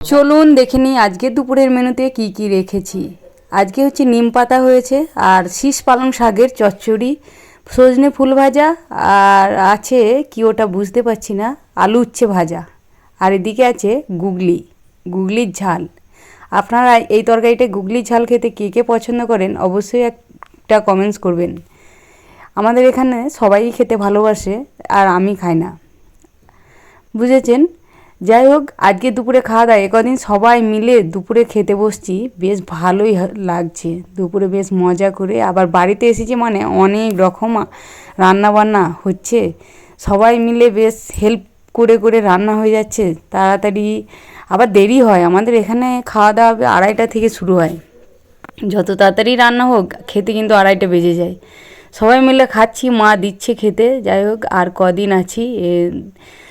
চলুন দেখে নিই আজকে দুপুরের মেনুতে কি কি রেখেছি। আজকে হচ্ছে নিম পাতা হয়েছে, আর শীষ পালং শাকের চচ্চড়ি, সজনে ফুল ভাজা, আর আছে কি ওটা বুঝতে পারছি না, আলু উচ্ছে ভাজা। আর এদিকে আছে গুগলি, গুগলির ঝাল। আপনারা এই তরকারিটা গুগলির ঝাল খেতে কে কে পছন্দ করেন অবশ্যই একটা কমেন্টস করবেন। আমাদের এখানে সবাই খেতে ভালোবাসে, আর আমি খাই না। বুঝেছেন? যাই হোক, আজকে দুপুরে খাওয়া দাওয়া একদিন সবাই মিলে দুপুরে খেতে বসছি। বেশ ভালোই লাগছে। দুপুরে বেশ মজা করে আবার বাড়িতে এসেছি মানে অনেক রকম রান্না বান্না হচ্ছে। সবাই মিলে বেশ হেল্প করে করে রান্না হয়ে যাচ্ছে। তাড়াতাড়ি আবার দেরি হয়। আমাদের এখানে খাওয়া দাওয়া আড়াইটা থেকে শুরু হয়। যত তাড়াতাড়ি রান্না হোক, খেতে কিন্তু আড়াইটা বেজে যায়। সবাই মিলে খাচ্ছি, মা দিচ্ছে খেতে। যাই হোক, আর কদিন আছি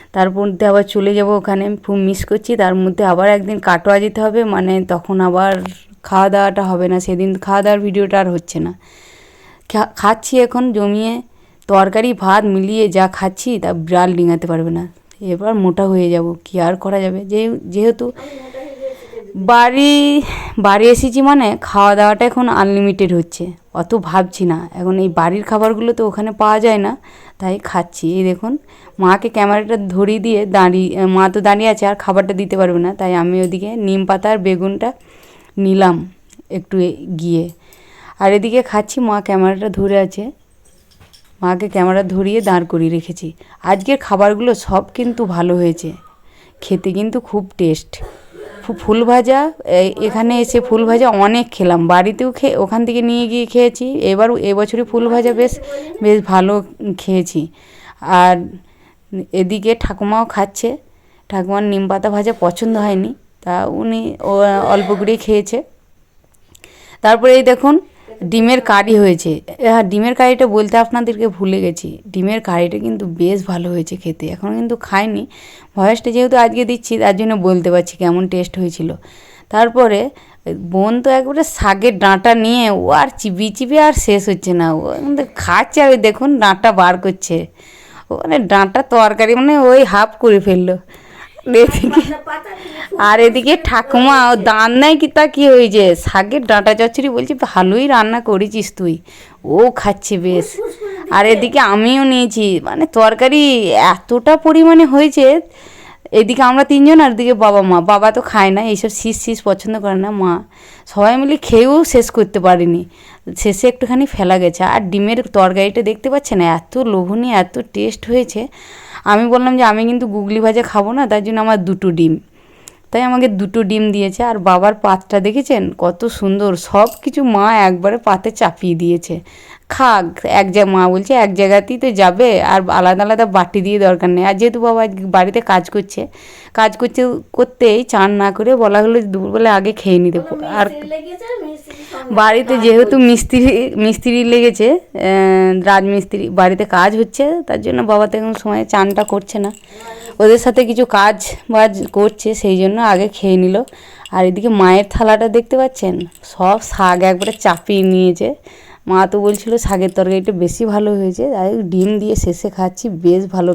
এ, তার মধ্যে আবার চলে যাব ওখানে খুব মিস করছি। তার মধ্যে আবার একদিন কাটোয়া যেতে হবে মানে তখন আবার খাওয়া দাওয়াটা হবে না। সেদিন খাওয়া দাওয়ার ভিডিওটা আর হচ্ছে না। খাচ্ছি এখন জমিয়ে তরকারি ভাত মিলিয়ে যা খাচ্ছি তা বিড়াল ডিঙাতে পারবে না। এবার মোটা হয়ে যাব কি আর করা যাবে? যে যেহেতু বাড়ি বাড়ি এসেছি মানে খাওয়া দাওয়াটা এখন আনলিমিটেড হচ্ছে। অত ভাবছি না। এখন এই বাড়ির খাবারগুলো তো ওখানে পাওয়া যায় না, তাই খাচ্ছি। এই দেখুন, মাকে ক্যামেরাটা ধরিয়ে দিয়ে দাঁড়িয়ে মা তো দাঁড়িয়ে আছে, আর খাবারটা দিতে পারবে না, তাই আমি ওদিকে নিম পাতা আর বেগুনটা নিলাম একটু গিয়ে। আর এদিকে খাচ্ছি, মা ক্যামেরাটা ধরে আছে। মাকে ক্যামেরা ধরিয়ে দাঁড় করিয়ে রেখেছি। আজকের খাবারগুলো সব কিন্তু ভালো হয়েছে। খেতে কিন্তু খুব টেস্ট ফুল ভাজা এখানে এসে ফুল ভাজা অনেক খেলাম। বাড়িতেও খেয়ে ওখান থেকে নিয়ে গিয়ে খেয়েছি। এবার এবছরই ফুল ভাজা বেশ বেশ ভালো খেয়েছি। আর এদিকে ঠাকুমাও খাচ্ছে। ঠাকুমার নিম পাতা ভাজা পছন্দ হয়নি। তা উনি অল্প করেই খেয়েছে। তারপরে এই দেখুন ডিমের কারি হয়েছে। হ্যাঁ ডিমের কারিটা বলতে আপনাদেরকে ভুলে গেছি। ডিমের কারিটা কিন্তু বেশ ভালো হয়েছে খেতে, এখন কিন্তু খাইনি। ভয়েসটা যেহেতু আজকে দিচ্ছি, তার জন্য বলতে পারছি কেমন টেস্ট হয়েছিল। তারপরে বোন তো একবারে শাকের ডাঁটা নিয়ে, ও আর চিবি চিবি আর শেষ হচ্ছে না। ও কিন্তু খাচ্ছে, আর দেখুন ডাঁটা বার করছে। ও মানে ডাঁটা তরকারি মানে ওই হাফ করে ফেলল। আর এদিকে ঠাকুমা ও দান নাই কি তা কি হয়েছে শাকের ডাঁটা চচ্চড়ি বলছি, ভালোই রান্না করেছিস তুই। ও খাচ্ছে বেশ। আর এদিকে আমিও নিয়েছি। মানে তরকারি এতটা পরিমাণে হয়েছে এদিকে আমরা তিনজন আর দিকে বাবা মা। বাবা তো খায় না, এইসব শীষ শীষ পছন্দ করে না মা। সবাই মিলে খেয়েও শেষ করতে পারিনি। শেষে একটুখানি ফেলা গেছে। আর ডিমের তরকারিটা দেখতে পাচ্ছে না এত লোভনীয়, এত টেস্ট হয়েছে। আমি বললাম যে, আমি কিন্তু গুগলি ভাজা খাব না, তার জন্য আমার দুটো ডিম। তাই আমাকে দুটো ডিম দিয়েছে আর বাবার পাতটা দেখেছেন? কত সুন্দর। সব কিছু মা একবারে পাতে চাপিয়ে দিয়েছে। খাক এক জায়গা মা বলছে এক জায়গাতেই তো যাবে আর আলাদা আলাদা বাটি দিয়ে দরকার নেই। আর যেহেতু বাবা বাড়িতে কাজ করছে কাজ করতে করতেই চান না করে বলা হলো দুপুরবেলা আগে খেয়ে নিতে। আর বাড়িতে যেহেতু মিস্ত্রি মিস্ত্রি লেগেছে রাজমিস্ত্রি বাড়িতে কাজ হচ্ছে তার জন্য বাবা তো এখন সময় চানটা করছে না। ওদের সাথে কিছু কাজ বাজ করছে, সেই জন্য আগে খেয়ে নিল। আর এদিকে মায়ের থালাটা দেখতে পাচ্ছেন? সব শাক একবারে চাপিয়ে নিয়েছে। মা তো বলছিল শাকের তরকারিটা বেশি ভালো হয়েছে, তাই ডিম দিয়ে শেষে খাচ্ছি, বেশ ভালো